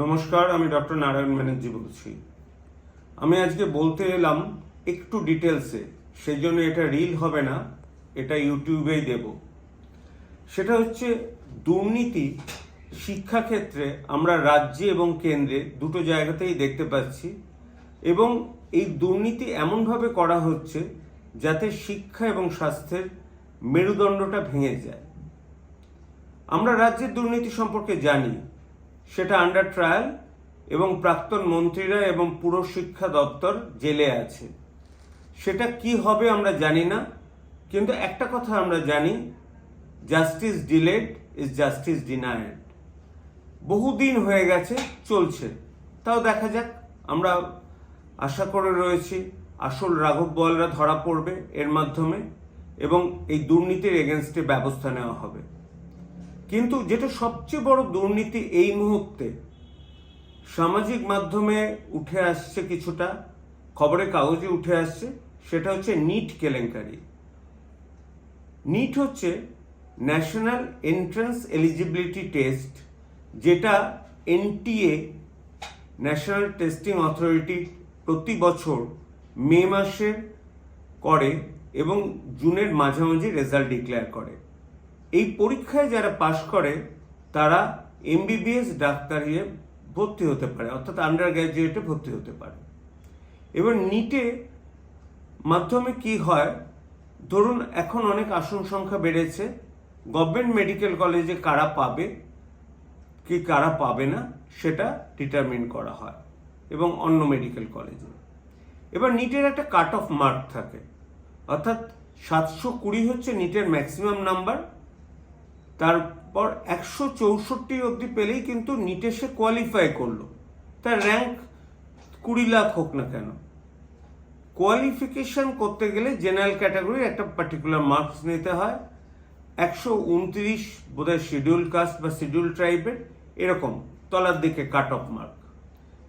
নমস্কার, আমি ডক্টর নারায়ণ ব্যানার্জি বলছি। আমি আজকে বলতে এলাম একটু ডিটেলসে সেই জন্য এটা রিল হবে না, এটা ইউটিউবেই দেব। সেটা হচ্ছে দুর্নীতি শিক্ষাক্ষেত্রে আমরা রাজ্যে এবং কেন্দ্রে দুটো জায়গাতেই দেখতে পাচ্ছি, এবং এই দুর্নীতি এমনভাবে করা হচ্ছে যাতে শিক্ষা এবং স্বাস্থ্যের মেরুদণ্ডটা ভেঙে যায়। আমরা রাজ্যের দুর্নীতি সম্পর্কে জানি সেটা আন্ডার ট্রায়াল এবং প্রাক্তন মন্ত্রীরা এবং পুরো শিক্ষা দপ্তর জেলে আছে। সেটা কি হবে আমরা জানি না, কিন্তু একটা কথা আমরা জানি justice delayed is justice denied বহুদিন হয়ে গেছে, চলছে। তাও দেখা যাক, আমরা আশা করে রয়েছি, আসল রাঘব বলরা ধরা পড়বে এর মাধ্যমে এবং এই দুর্নীতির এগেনস্টে ব্যবস্থা নেওয়া হবে। কিন্তু যেটা সবচেয়ে বড় দুর্নীতি এই মুহূর্তে, সামাজিক মাধ্যমে উঠে আসছে কিছুটা, খবরের কাগজে উঠে আসছে, সেটা হচ্ছে নিট কেলেঙ্কারি। নিট হচ্ছে ন্যাশনাল এন্ট্রান্স এলিজিবিলিটি টেস্ট, যেটা এনটিএ, ন্যাশনাল টেস্টিং অথরিটি, প্রতি বছর মে মাসে করে এবং জুনের মাঝামাঝি রেজাল্ট ডিক্লেয়ার করে। এই পরীক্ষায় যারা পাশ করে, তারা এমবিবিএস ডাক্তারিয়ে ভর্তি হতে পারে, অর্থাৎ আন্ডার গ্র্যাজুয়েটে ভর্তি হতে পারে। এবার নিটে মাধ্যমে কি হয়? ধরুন, এখন অনেক আসন সংখ্যা বেড়েছে গভর্নমেন্ট মেডিকেল কলেজে কারা পাবে, কি কারা পাবে না, সেটা ডিটারমিন করা হয়, এবং অন্য মেডিকেল কলেজে এবার নিটের একটা কাট অফ মার্ক থাকে, অর্থাৎ সাতশো কুড়ি হচ্ছে নিটের ম্যাক্সিমাম নাম্বার তারপর একশো চৌষট্টি অবধি পেলেই কিন্তু নিটে সে কোয়ালিফাই করল। তার র্যাঙ্ক কুড়ি লাখ হোক না কেন। কোয়ালিফিকেশন করতে গেলে জেনারেল ক্যাটাগরির একটা পার্টিকুলার মার্কস নিতে হয়। একশো উনত্রিশ বোধহয় শিডিউল কাস্ট বা শিডিউল ট্রাইবের এরকম তলার দিকে কাট অফ মার্ক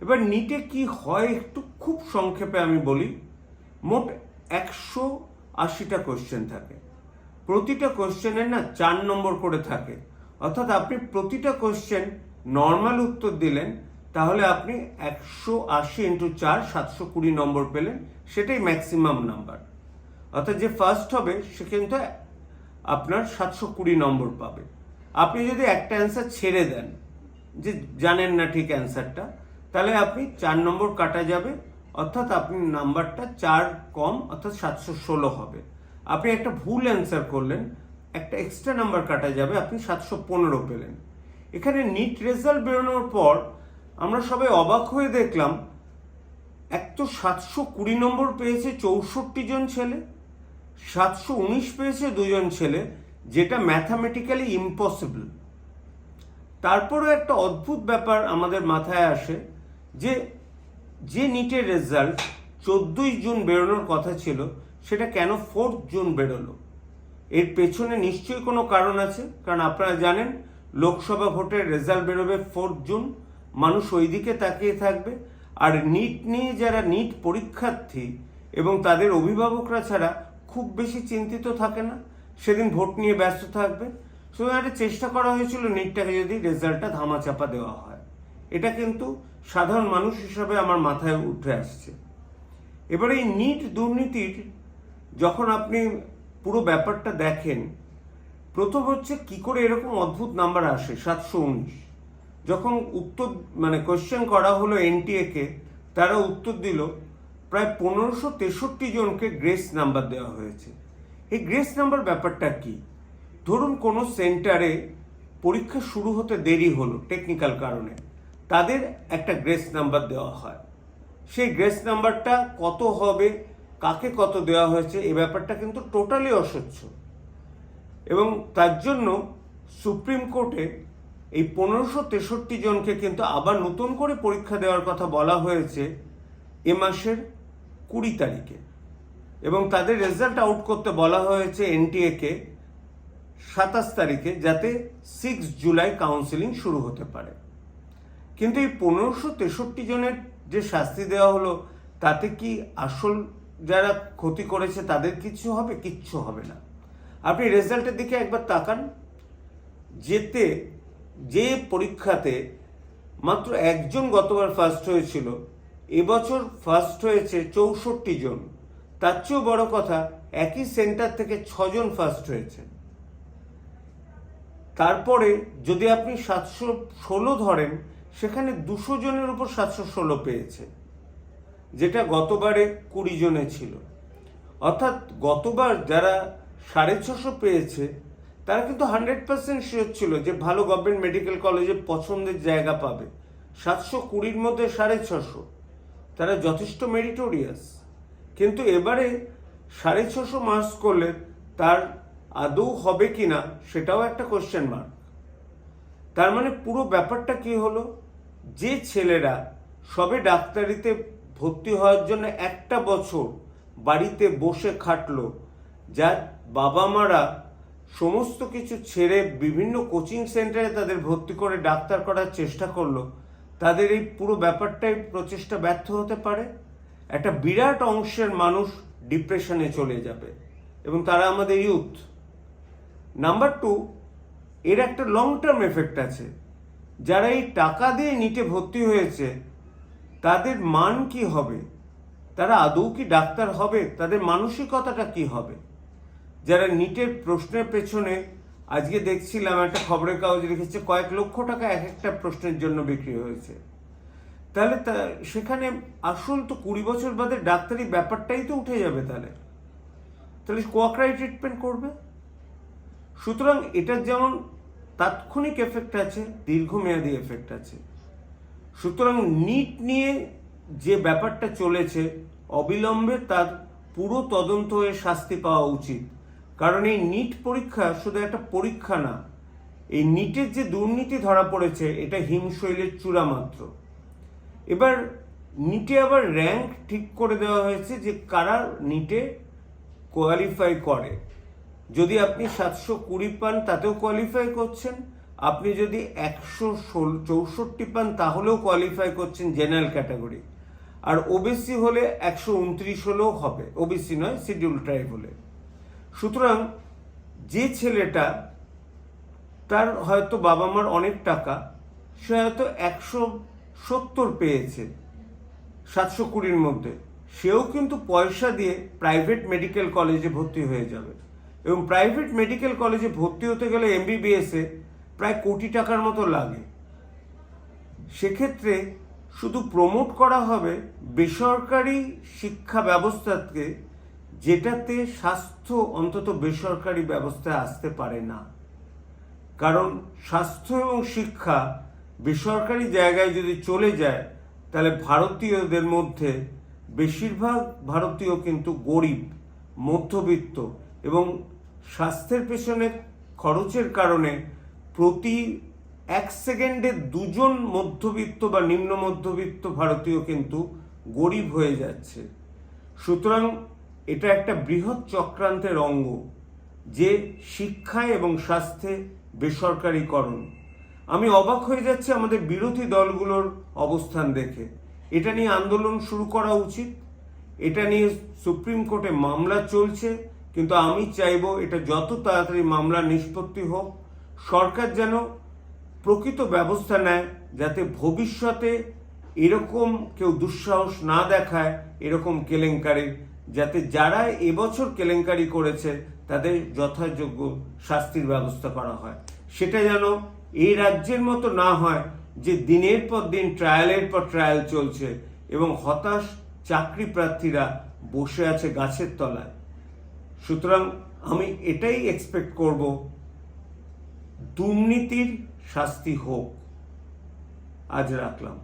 এবার নিটে কি হয় একটু খুব সংক্ষেপে আমি বলি, মোট একশো আশিটা কোশ্চেন থাকে। প্রতিটা কোশ্চেনের না চার নম্বর করে থাকে। অর্থাৎ আপনি প্রতিটা কোশ্চেন নর্মাল উত্তর দিলেন, তাহলে আপনি একশো আশি ইন্টু চার, সাতশো কুড়ি নম্বর পেলেন, সেটাই ম্যাক্সিমাম নাম্বার অর্থাৎ যে ফার্স্ট হবে, সে কিন্তু আপনার সাতশো কুড়ি নম্বর পাবে। আপনি যদি একটা অ্যান্সার ছেড়ে দেন, যে জানেন না ঠিক অ্যান্সারটা তাহলে আপনি চার নম্বর কাটা যাবে, অর্থাৎ আপনি নাম্বারটা চার কম, অর্থাৎ সাতশো ষোলো হবে। আপনি একটা ভুল অ্যান্সার করলেন, একটা এক্সট্রা নাম্বার কাটা যাবে, আপনি সাতশো পনেরো পেলেন। এখানে নিট রেজাল্ট বেরোনোর পর আমরা সবাই অবাক হয়ে দেখলাম, এক তো সাতশো কুড়ি নম্বর পেয়েছে চৌষট্টি জন ছেলে, সাতশো উনিশ পেয়েছে দুজন ছেলে, যেটা ম্যাথামেটিক্যালি ইম্পসিবল তারপরে একটা অদ্ভুত ব্যাপার আমাদের মাথায় আসে যে যে নিটের রেজাল্ট চোদ্দই জুন বেরোনোর কথা ছিল সেটা কেন ফোর্থ জুন বেরোলো? এর পেছনে নিশ্চয়ই কোনো কারণ আছে, কারণ আপনারা জানেন, লোকসভা ভোটের রেজাল্ট বেরোবে ফোর্থ জুন, মানুষ ওই দিকে তাকিয়ে থাকবে। আর নিট নিয়ে যারা নিট পরীক্ষার্থী এবং তাদের অভিভাবকরা ছাড়া খুব বেশি চিন্তিত থাকে না, সেদিন ভোট নিয়ে ব্যস্ত থাকবে। সুতরাং একটা চেষ্টা করা হয়েছিল নিটটাকে যদি রেজাল্টটা ধামাচাপা দেওয়া হয়। এটা কিন্তু সাধারণ মানুষ হিসাবে আমার মাথায় উঠে আসছে। এবার এই নিট দুর্নীতির যখন আপনি পুরো ব্যাপারটা দেখেন, প্রথম হচ্ছে কি করে এরকম অদ্ভুত নাম্বার আসে, সাতশো উনিশ। যখন উত্তর মানে কোশ্চেন করা হলো এনটিএ কে, তারা উত্তর দিল, প্রায় পনেরোশো তেষট্টি জনকে গ্রেস নাম্বার দেওয়া হয়েছে। এই গ্রেস নাম্বার ব্যাপারটা কি? ধরুন কোনো সেন্টারে পরীক্ষা শুরু হতে দেরি হলো টেকনিক্যাল কারণে, তাদের একটা গ্রেস নাম্বার দেওয়া হয়। সেই গ্রেস নাম্বারটা কত হবে কাকে কত দেওয়া হয়েছে, এই ব্যাপারটা কিন্তু টোটালি অস্বচ্ছ এবং তার জন্য সুপ্রিম কোর্টে এই পনেরোশো তেষট্টি জনকে কিন্তু আবার নতুন করে পরীক্ষা দেওয়ার কথা বলা হয়েছে এ মাসের কুড়ি তারিখে। এবং তাদের রেজাল্ট আউট করতে বলা হয়েছে এনটিএকে সাতাশ তারিখে, যাতে সিক্স জুলাই কাউন্সিলিং শুরু হতে পারে। কিন্তু এই পনেরোশো তেষট্টি জনের যে শাস্তি দেওয়া হলো, তাতে কি আসল যারা ক্ষতি করেছে তাদের কিছু হবে, কিচ্ছু হবে না। আপনি রেজাল্টের দিকে একবার তাকান। যেতে, যে পরীক্ষাতে মাত্র একজন গতবার ফার্স্ট হয়েছিল, এবছর ফার্স্ট হয়েছে চৌষট্টি জন। তার চেয়েও বড় কথা, একই সেন্টার থেকে ছজন ফার্স্ট হয়েছে। তারপরে যদি আপনি সাতশো ষোলো ধরেন, সেখানে দুশো জনের উপর সাতশো ষোলো পেয়েছে। যেটা গতবারে কুড়ি জনে ছিল। অর্থাৎ গতবার যারা সাড়ে ছশো পেয়েছে, তারা কিন্তু হান্ড্রেড পার্সেন্ট শিওর ছিল যে ভালো গভর্নমেন্ট মেডিকেল কলেজে পছন্দের জায়গা পাবে। সাতশো কুড়ির মধ্যে সাড়ে ছশো। তারা যথেষ্ট মেরিটোরিয়াস কিন্তু এবারে সাড়ে ছশো মার্কস করলে তার আদৌ হবে কি না সেটাও একটা কোশ্চেন মার্ক তার মানে পুরো ব্যাপারটা কি হলো? যে ছেলেরা সবে ডাক্তারিতে ভর্তি হওয়ার জন্য একটা বছর বাড়িতে বসে খাটলো, যার বাবা মারা সমস্ত কিছু ছেড়ে বিভিন্ন কোচিং সেন্টারে তাদের ভর্তি করে ডাক্তার করার চেষ্টা করল। তাদের এই পুরো ব্যাপারটাই প্রচেষ্টা ব্যর্থ হতে পারে। একটা বিরাট অংশের মানুষ ডিপ্রেশনে চলে যাবে, এবং তারা আমাদের ইউথ নাম্বার টু এর একটা লং টার্ম এফেক্ট আছে। যারা এই টাকা দিয়ে নিটে ভর্তি হয়েছে তাদের মান কি হবে? তারা আদৌ কি ডাক্তার হবে? তাদের মানসিকতাটা কি হবে? যারা নিটের প্রশ্নের পেছনে আজকে দেখছিলাম একটা খবরের কাগজ লিখেছে, কয়েক লক্ষ টাকা এক একটা প্রশ্নের জন্য বিক্রি হয়েছে। তাহলে তা, সেখানে আসল তো কুড়ি বছর বাদে ডাক্তারি ব্যাপারটাই তো উঠে যাবে তাহলে। তাহলে কোয়াক্রাই ট্রিটমেন্ট করবে? সুতরাং এটার যেমন তাৎক্ষণিক এফেক্ট আছে, দীর্ঘমেয়াদী এফেক্ট আছে। সুতরাং নিট নিয়ে যে ব্যাপারটা চলেছে, অবিলম্বে তার পুরো তদন্ত হয়ে শাস্তি পাওয়া উচিত। কারণ এই নিট পরীক্ষা শুধু একটা পরীক্ষা না, এই নিটের যে দুর্নীতি ধরা পড়েছে, এটা হিমশৈলের চূড়া মাত্র। এবার নিটে আবার র্যাঙ্ক ঠিক করে দেওয়া হয়েছে যে কারা নিটে কোয়ালিফাই করে। যদি আপনি সাতশো কুড়ি পান, তাতেও কোয়ালিফাই করছেন। আপনি যদি একশো চৌষট্টি পান, তাহলেও কোয়ালিফাই করছেন জেনারেল ক্যাটাগরি আর ওবিসি হলে একশো উনত্রিশ হলেও হবে। ওবিসি নয় শিডিউল ট্রাইব হলে সুতরাং যে ছেলেটা, তার হয়তো বাবা মার অনেক টাকা, সে হয়তো একশো সত্তর পেয়েছে সাতশো কুড়ির মধ্যে। সেও কিন্তু পয়সা দিয়ে প্রাইভেট মেডিকেল কলেজে ভর্তি হয়ে যাবে। এবং প্রাইভেট মেডিকেল কলেজে ভর্তি হতে গেলে এমবিবিএসে প্রায় কোটি টাকার মতো লাগে। সেক্ষেত্রে শুধু প্রমোট করা হবে বেসরকারি শিক্ষা ব্যবস্থাকে, যেটাতে স্বাস্থ্য অন্তত বেসরকারি ব্যবস্থায় আসতে পারে না। কারণ স্বাস্থ্য এবং শিক্ষা বেসরকারি জায়গায় যদি চলে যায়, তাহলে ভারতীয়দের মধ্যে বেশিরভাগ ভারতীয় কিন্তু গরিব, মধ্যবিত্ত এবং স্বাস্থ্যের পেছনে খরচের কারণে প্রতি এক সেকেন্ডে দুজন মধ্যবিত্ত বা নিম্ন মধ্যবিত্ত ভারতীয় কিন্তু গরিব হয়ে যাচ্ছে। সুতরাং এটা একটা বৃহৎ চক্রান্তের অঙ্গ যে শিক্ষায় এবং স্বাস্থ্যে বেসরকারীকরণ। আমি অবাক হয়ে যাচ্ছে আমাদের বিরোধী দলগুলোর অবস্থান দেখে। এটা নিয়ে আন্দোলন শুরু করা উচিত। এটা নিয়ে সুপ্রিম কোর্টে মামলা চলছে, কিন্তু আমি চাইব এটা যত তাড়াতাড়ি মামলা নিষ্পত্তি হোক সরকার যেন প্রকৃত ব্যবস্থা নেয় যাতে ভবিষ্যতে এরকম কেউ দুঃসাহস না দেখায় এরকম কেলেঙ্কারির যাতে যারা এবছর কেলেঙ্কারি করেছে তাদের যথাযোগ্য শাস্তির ব্যবস্থা করা হয়। সেটা যেন এই রাজ্যের মতো না হয় যে দিনের পর দিন, ট্রায়ালের পর ট্রায়াল চলছে এবং হতাশ চাকরি প্রার্থীরা বসে আছে গাছের তলায়। সুতরাং আমি এটাই এক্সপেক্ট করব দুর্নীতির শাস্তি হোক। আজ রাখলাম।